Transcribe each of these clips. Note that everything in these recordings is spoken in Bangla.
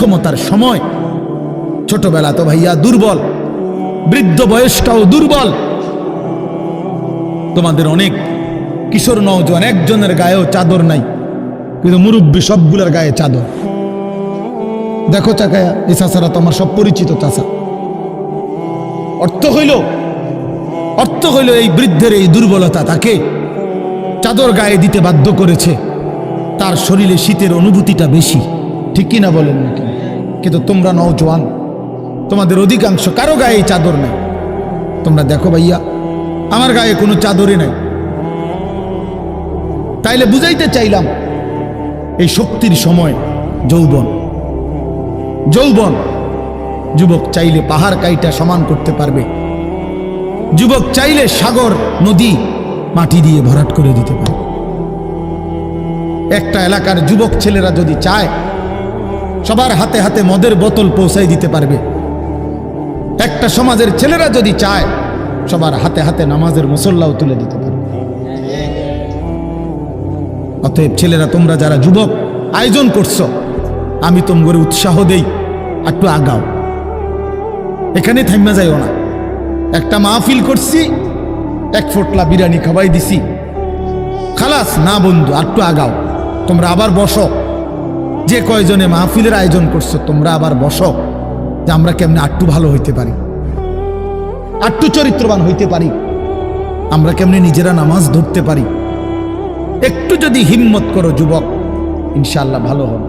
সক্ষমতার সময়। ছোটবেলা তো ভাইয়া দুর্বল, বৃদ্ধ বয়সটাও দুর্বল। তোমাদের অনেক কিশোর নওজোয়ান, একজনের গায়েও চাদর নাই, কিন্তু মুরব্বী সবগুলোর গায়ে চাদর। দেখো চাকায়া, এই চাষারা তো আমার সব পরিচিত চাষা অর্থ হইল অর্থ হইল এই বৃদ্ধের এই দুর্বলতা তাকে চাদর গায়ে দিতে বাধ্য করেছে। তার শরীরে শীতের অনুভূতিটা বেশি, ঠিক কিনা বলেন নাকি? কিন্তু তোমরা নওজোয়ান তোমাদের অধিকাংশ কারও গায়ে এই চাদর নেই। তোমরা দেখো ভাইয়া, আমার গায়ে কোনো চাদরই নাই। তাইলে বুঝাইতে চাইলাম, এই শক্তির সময় যৌবন। যৌবন, যুবক চাইলে পাহাড় কাইটা সমান করতে পারবে। যুবক চাইলে সাগর, নদী, মাটি দিয়ে ভরাট করে দিতে পারে একটা এলাকার যুবক ছেলেরা যদি চায় সবার হাতে হাতে মদের বোতল পৌঁছাই দিতে পারবে। একটা সমাজের ছেলেরা যদি চায়, সবার হাতে হাতে নামাজের মুসল্লাও তুলে দিতে পারবে। অতএব ছেলেরা, তোমরা যারা যুবক, আয়োজন করছ, আমি তোমগরে উৎসাহ দেই, একটু আগাও। এখানে থাইমা যাইও না। একটা মাহফিল করছি, এক ফোটলা বিরিয়ানি খাওয়াই দিছি। খালাস, না বন্ধু, একটু আগাও। তোমরা আবার বসো। যে কয়জনে মাহফিলের আয়োজন করছ, তোমরা আবার বসো, যে আমরা কেমনে আটটু ভালো হইতে পারি, আটটু চরিত্রবান হইতে পারি, আমরা কেমনে নিজেরা নামাজ ধরতে পারি। একটু যদি হিম্মত করো যুবক ইনশাল্লাহ ভালো হবে।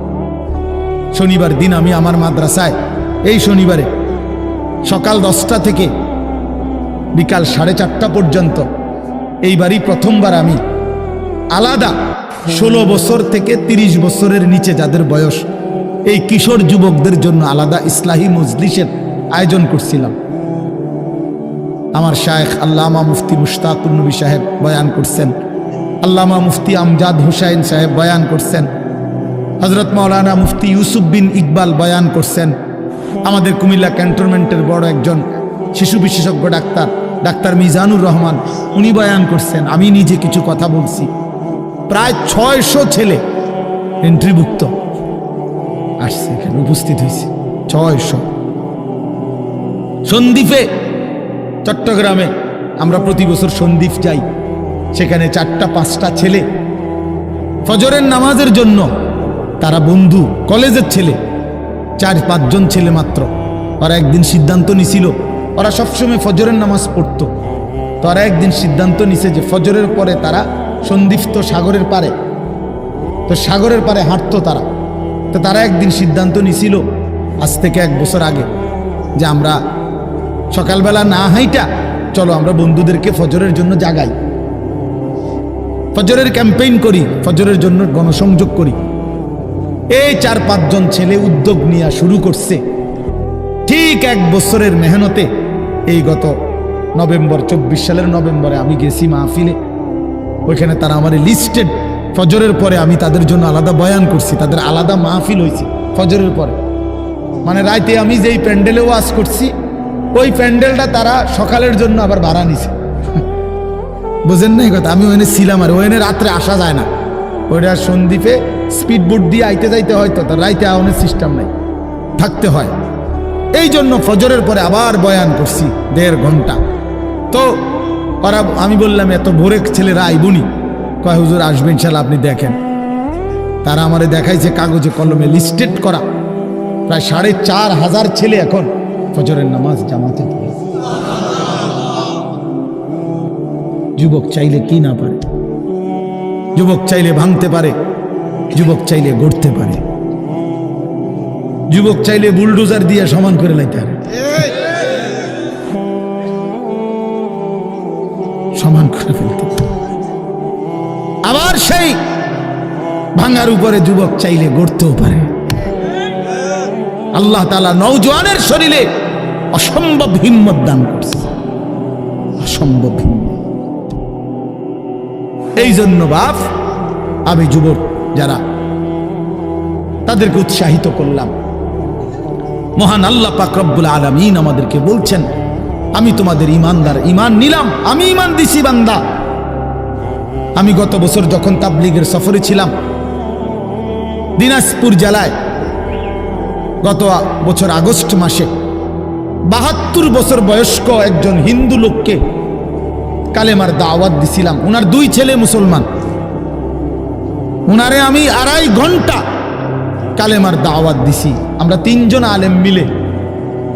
শনিবার দিন আমি আমার মাদ্রাসায়, এই শনিবারে সকাল দশটা থেকে বিকাল সাড়ে চারটা পর্যন্ত, এইবারই প্রথমবার আমি আলাদা। ষোলো বছর থেকে ৩০ বছরের নিচে যাদের বয়স, এই কিশোর যুবকদের জন্য আলাদা ইসলাহী মজলিসের আয়োজন করছিলাম। আমার শায়েখ আল্লামা মুফতি মুশতাকুর নবী সাহেব বয়ান করছেন। আল্লামা মুফতি আমজাদ হুসাইন সাহেব বয়ান করছেন। হজরত মাওলানা মুফতি ইউসুফ বিন ইকবাল বয়ান করছেন। আমাদের কুমিল্লা ক্যান্টনমেন্টের বড় একজন শিশু বিশেষজ্ঞ ডাক্তার ডাক্তার মিজানুর রহমান, উনি বয়ান করছেন। আমি নিজে কিছু কথা বলছি। প্রায় ছয়শো ছেলে এন্ট্রিভুক্ত আসছে এখানে, উপস্থিত হয়েছে। ছয়শো। সন্দ্বীপে, চট্টগ্রামে আমরা প্রতি বছর সন্দ্বীপ যাই। সেখানে চারটা, পাঁচটা ছেলে। ফজরের নামাজের জন্য তারা বন্ধু, কলেজের ছেলে। চার, পাঁচজন ছেলে মাত্র। ওরা একদিন সিদ্ধান্ত নিছিল, ওরা সবসময় ফজরের নামাজ পড়তো। তো ওরা একদিন সিদ্ধান্ত নিছে যে ফজরের পরে তারা সন্দিপ্ত সাগরের পারে। তো সাগরের পারে হাঁটতো তারা। তো তারা একদিন সিদ্ধান্ত নিছিল, আজ থেকে এক বছর আগে, যে আমরা সকালবেলা না হাইটা, চলো আমরা বন্ধুদেরকে ফজরের জন্য জাগাই। ফজরের ক্যাম্পেইন করি, ফজরের জন্য গণসংযোগ করি। এই চার পাঁচজন ছেলে উদ্যোগ নিয়ে শুরু করছে। ঠিক এক বছরের মেহনতে এই গত নভেম্বর, চব্বিশ সালের নভেম্বরে আমি গেছি মাহফিলে। ওইখানে তারা আমার লিস্টেড ফজরের পরে আমি তাদের জন্য আলাদা বয়ান করছি, তাদের আলাদা মাহফিল হয়েছে ফজরের পরে। মানে রাইতে আমি যেই প্যান্ডেলে ওয়াজ করছি, ওই প্যান্ডেলটা তারা সকালের জন্য আবার ভাড়া নিছে। বুঝেন না এই কথা? আমি ওখানে ছিলাম আর ওখানে রাত্রে আসা যায় না। ওইটা সন্দ্বীপে স্পিড বোট দিয়ে আইতে যাইতে হয় তো তার রাইতে আওয়ানোর সিস্টেম নাই। থাকতে হয়। এই জন্য ফজরের পরে আবার বয়ান করছি দেড় ঘণ্টা। তো ওরা, আমি বললাম, এত ভোরে ছেলেরা আইবুনি কয়, হুজুর আসবেন ইনশাল্লাহ আপনি দেখেন। তারা আমারে দেখাইছে কাগজে, কলমে লিস্টেড করা। প্রায় সাড়ে চার হাজার ছেলে এখন ফজরের নামাজ জামাতে যুবক চাইলে কি না পারে? যুবক চাইলে ভাঙতে পারে, যুবক চাইলে গড়তে পারে। যুবক চাইলে বুলডোজার দিয়ে সমান করে লাইতে পারে। সমান করে ফেলতে আবার সেই ভাঙার উপরে যুবক চাইলে গড়তেও পারে। আল্লাহ তালা নৌজওয়ানের শরীরে অসম্ভব হিম্মত দান করছে। অসম্ভব এই জন্য বাপ, আমি যুবক যারা, তাদেরকে উৎসাহিত করলাম। মহান আল্লাহ পাকরব্বুল আলমিন আমাদেরকে বলছেন আমি তোমাদের ইমানদার, ইমান নিলাম। আমি ইমান দিছি, বান্দা। আমি গত বছর যখন তাবলিগের সফরে ছিলাম, দিনাজপুর জেলায়, গত বছর আগস্ট মাসে, বাহাত্তর বছর বয়স্ক একজন হিন্দু লোককে কালেমার দাওয়াত দিছিলাম। ওনার দুই ছেলে মুসলমান। ওনারে আমি আড়াই ঘণ্টা কালেমার দাওয়াত দিছি। আমরা তিনজন আলেম মিলে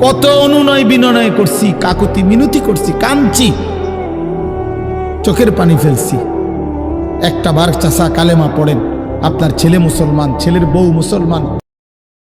কত অনুনয় বিনয় করছি, কাকুতি মিনতি করছি, কাঁদছি। চোখের পানি ফেলছি। একটা বার চাষা কালেমা পড়েন, আপনার ছেলে মুসলমান, ছেলের বউ মুসলমান।